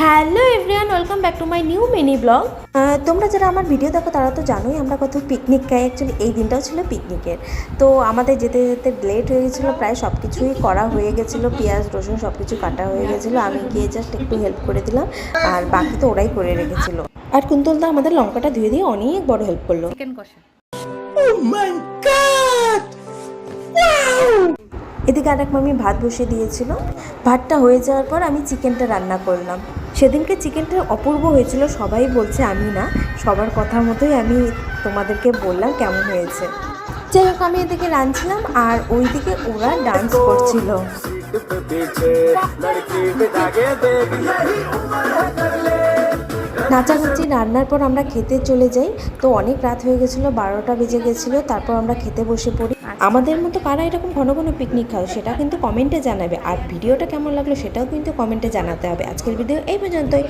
Hello everyone Welcome back to my new mini vlog তোমরা যারা আমার ভিডিও দেখো তারা তো জানোই আমরা কত পিকনিক খাই। অ্যাকচুয়ালি এই দিনটাও ছিল পিকনিকের তো আমাদের যেতে যেতে লেট হয়ে গেছিল প্রায় সব কিছুই করা হয়ে গেছিল পেঁয়াজ রসুন সব কিছু কাটা হয়ে গেছিল। আমি গিয়ে জাস্ট একটু হেল্প করে দিলাম আর বাকি তো ওরাই করে রেখেছিলো। আর কুন্তলদা আমাদের লঙ্কাটা ধুয়ে দিয়ে অনেক বড় হেল্প করল। চিকেন কষা। এদিকে আর এক মামি ভাত বসিয়ে দিয়েছিল। ভাতটা হয়ে যাওয়ার পর আমি চিকেনটা রান্না করলাম। সেদিনকে চিকেনটা অপূর্ব হয়েছিল সবাই বলছে আমি না সবার কথা মতোই আমি তোমাদেরকে বললাম কেমন হয়েছে। যাই হোক আমি এদিকে রাঁধছিলাম আর ওইদিকে ওরা ডান্স করছিল। নাচানাচি রান্নার পর আমরা খেতে চলে যাই। তো অনেক রাত হয়ে গেছিল বারোটা বেজে গেছিল তারপর আমরা খেতে বসে পড়ি। আমাদের মতো কারা এরকম ঘন ঘন পিকনিক খাও সেটা কিন্তু কমেন্টে জানাবে। আর ভিডিওটা কেমন লাগল সেটাও কিন্তু কমেন্টে জানাতে হবে। আজকের ভিডিও এই পর্যন্তই।